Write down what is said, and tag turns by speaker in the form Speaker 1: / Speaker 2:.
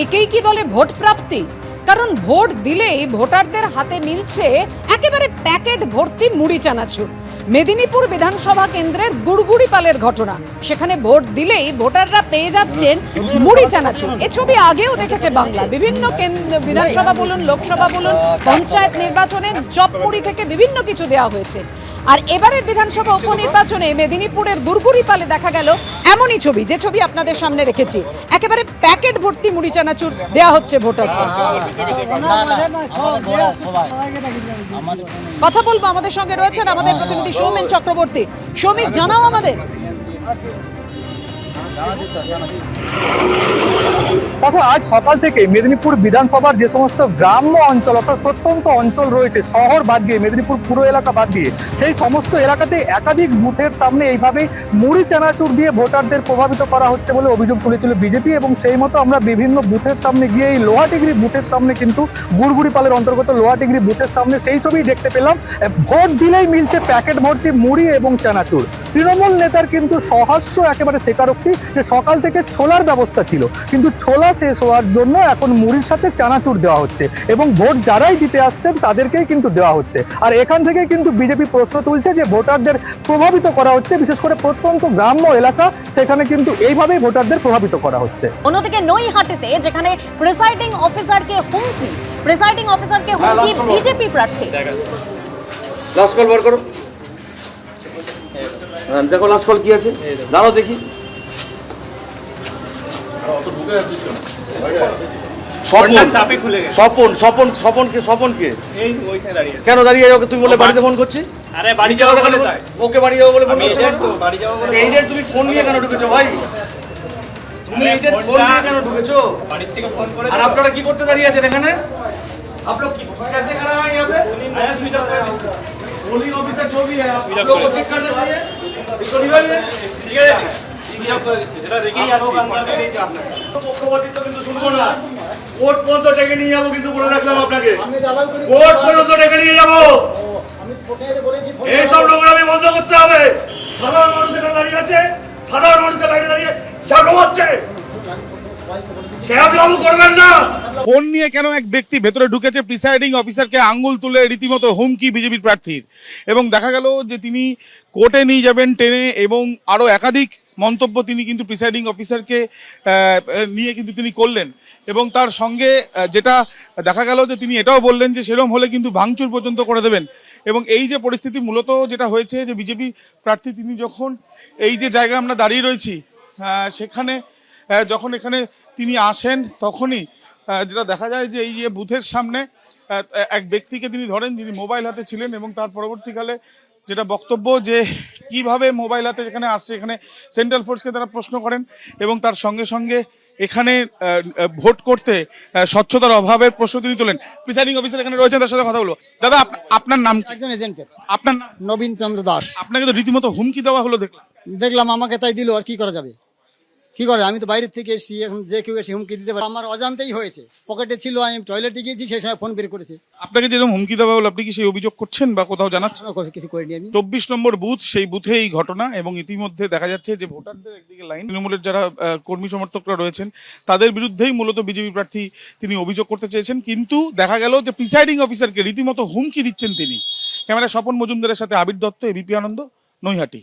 Speaker 1: একেই কি বলে ভোট প্রাপ্তি? কারণ ভোট দিলেই ভোটারদের হাতে মিলছে একেবারে প্যাকেট ভর্তি মুড়ি চানাচুর। মেদিনীপুর বিধানসভা কেন্দ্রের গুড়গুড়ি পালের ঘটনা। সেখানে ভোট দিলেই ভোটাররা পেয়ে যাচ্ছেন মুড়ি চানাচুর। এ ছবি আগেও দেখেছে বাংলা। বিভিন্ন বিধানসভা বলুন, লোকসভা বলুন, পঞ্চায়েত নির্বাচনে চপমুড়ি থেকে বিভিন্ন কিছু দেওয়া হয়েছে। আর এবারের বিধানসভা উপনির্বাচনে মেদিনীপুরের গুড়গুড়ি পালে দেখা গেল এমনই ছবি যে ছবি আপনাদের সামনে রেখেছি। একেবারে প্যাকেট ভর্তি মুড়ি চানাচুর দেওয়া হচ্ছে ভোটারদের। কথা বলব আমাদের সঙ্গে রয়েছেন আমাদের প্রতিনিধি সৌমেন চক্রবর্তী। সৌমিক জানাও আমাদের।
Speaker 2: দেখো, আজ সকাল থেকে মেদিনীপুর বিধানসভার যে সমস্ত গ্রাম্য অঞ্চল অর্থাৎ প্রত্যন্ত অঞ্চল রয়েছে, শহর বাদ দিয়ে, মেদিনীপুর পুরো এলাকা বাদ দিয়ে, সেই সমস্ত এলাকাতে একাধিক বুথের সামনে এইভাবেই মুড়ি, চানাচুর দিয়ে ভোটারদের প্রভাবিত করা হচ্ছে বলে অভিযোগ তুলেছিল বিজেপি এবং সেই মতো আমরা বিভিন্ন বুথের সামনে গিয়ে এই লোহাটিগিরি বুথের সামনে কিন্তু গুড়গুড়ি পালের অন্তর্গত লোহাটিগিরি বুথের সামনে সেই ছবি দেখতে পেলাম। ভোট দিলেই মিলছে প্যাকেট ভর্তি মুড়ি এবং চানাচুর। তৃণমূল নেতার কিন্তু সহাস্য একেবারে স্বীকারোক্তি যে সকাল থেকে ছোলার ব্যবস্থা ছিল। কিন্তু ছোলা শেষ হওয়ার জন্য এখন মুড়ির সাথে চানাচুর দেওয়া হচ্ছে এবং ভোট যারাই দিতে আসছেন তাদেরকেই কিন্তু দেওয়া হচ্ছে। আর এখান থেকে কিন্তু বিজেপি প্রশ্ন তুলছে যে ভোটারদের প্রভাবিত করা হচ্ছে বিশেষ করে প্রত্যন্ত গ্রাম্য এলাকা সেখানে কিন্তু এইভাবেই ভোটারদের প্রভাবিত করা হচ্ছে।
Speaker 3: অন্যদিকে নৈহাটিতে যেখানে প্রিসাইডিং অফিসারকে হুমকি প্রিসাইডিং অফিসারকে হুমকি বিজেপি প্রার্থী।
Speaker 4: লাস্ট কল বার করো। হ্যাঁ, দেখো লাস্ট কল কি আছে দাঁড়াও দেখি স্বপন
Speaker 5: চাপে খুলে গেছে
Speaker 4: স্বপন স্বপন স্বপনকে স্বপনকে
Speaker 5: এই তো ওইখানে দাঁড়িয়ে আছে।
Speaker 4: কেন দাঁড়িয়ে ওকে তুমি বলে বাড়িতে ফোন করছি
Speaker 5: আরে বাড়ি যাবো বলে তাই
Speaker 4: ওকে বাড়ি যাবো বলে ফোন
Speaker 5: আমি
Speaker 4: করছো
Speaker 5: এজেন্ট তো বাড়ি যাবো বলে
Speaker 4: এজেন্ট তুমি ফোন নিয়ে কেন ঢুকেছো ভাই তুমি
Speaker 5: আরে
Speaker 4: এজেন্ট ফোন
Speaker 5: ফোনটা-
Speaker 4: নিয়ে কেন ঢুকেছো
Speaker 5: বাড়ির থেকে ফোন করে
Speaker 4: আর আপনারা কি করতে দাঁড়িয়ে আছেন এখানে आप लोग की कैसे खड़ा है यहाँ पे
Speaker 5: আরে সুইচ অফ করে দিচ্ছি।
Speaker 4: पोलिंग ऑफिसर जो भी है आप
Speaker 5: Switch off
Speaker 4: लोग को
Speaker 5: कर
Speaker 4: चेक करना चाहिए इसको निकालिए
Speaker 5: ঠিক আছে সুইচ অফ করে দিচ্ছি এটা রেখেই আসছি
Speaker 4: পক্ষপাতিত্ব কিন্তু শুনবো না কোর্ট পর্যন্ত ডেকে নিয়ে যাবো কিন্তু বলে রাখলাম আপনাকে কোর্ট পর্যন্ত ডেকে নিয়ে যাবো এইসব নোংরামি বন্ধ করতে হবে সাধারণ মানুষ এখানে দাঁড়িয়ে আছে সাধারণ মানুষকে দাঁড়িয়ে দাঁড়িয়ে সামনে হচ্ছে শ্যাবলামু করবেন না
Speaker 6: ফোন নিয়ে কেন এক ব্যক্তি ভেতরে ঢুকেছে? প্রিসাইডিং অফিসারকে আঙ্গুল তুলে রীতিমতো হুমকি বিজেপির প্রার্থীর। এবং দেখা গেল যে তিনি কোর্টে নিয়ে যাবেন টেনে, এবং আরও একাধিক মন্তব্য তিনি কিন্তু প্রিসাইডিং অফিসারকে নিয়ে কিন্তু তিনি করলেন। এবং তার সঙ্গে যেটা দেখা গেল যে তিনি এটাও বললেন যে সেরম হলে কিন্তু ভাঙচুর পর্যন্ত করে দেবেন। এবং এই যে পরিস্থিতি মূলত যেটা হয়েছে যে বিজেপি প্রার্থী তিনি যখন এই যে জায়গায় আমরা দাঁড়িয়ে রয়েছি সেখানে যখন এখানে তিনি আসেন তখনই যেটা দেখা যায় যে এই যে বুথের সামনে এক ব্যক্তিকে তিনি ধরেন যিনি মোবাইল হাতে ছিলেন এবং তার পরবর্তীকালে যেটা বক্তব্য যে কীভাবে মোবাইল হাতে এখানে আসছে এখানে সেন্ট্রাল ফোর্সকে তারা প্রশ্ন করেন এবং তার সঙ্গে সঙ্গে এখানে ভোট করতে স্বচ্ছতার অভাবের প্রশ্ন তিনি তোলেন। প্রিসাইডিং অফিসার এখানে রয়েছেন তার সাথে কথা বলব। দাদা আপনার নাম
Speaker 7: একজন এজেন্টের।
Speaker 6: আপনার নাম?
Speaker 7: নবীন চন্দ্র দাস।
Speaker 6: আপনাকে তো রীতিমতো হুমকি দেওয়া হলো দেখলাম।
Speaker 7: দেখলাম আমাকে তাই দিল আর কি করা যাবে? কি করে? আমি তো বাইরের থেকে এসেছি এখন যে কেউ এসে হুমকি দিতে পারে। আমার অজান্তেই হয়েছে। পকেটে ছিল আমি টয়লেটে গিয়েছি সেই সময় ফোন বের করেছে।
Speaker 6: আপনাকে যেরকম হুমকি দেওয়া হলো আপনি কি সেই অভিযোগ করছেন বা কোথাও জানাচ্ছেন?
Speaker 7: কিছু করিনি আমি।
Speaker 6: চব্বিশ নম্বর বুথ সেই বুথে এই ঘটনা এবং ইতিমধ্যে দেখা যাচ্ছে যে ভোটারদের একদিকে লাইন তৃণমূলের যারা কর্মী সমর্থকরা রয়েছেন তাদের বিরুদ্ধেই মূলত বিজেপি প্রার্থী তিনি অভিযোগ করতে চেয়েছেন। কিন্তু দেখা গেল যে প্রিসাইডিং অফিসারকে রীতিমতো হুমকি দিচ্ছেন তিনি। ক্যামেরা স্বপন মজুমদারের সাথে আবির দত্ত এবিপি আনন্দ নৈহাটি।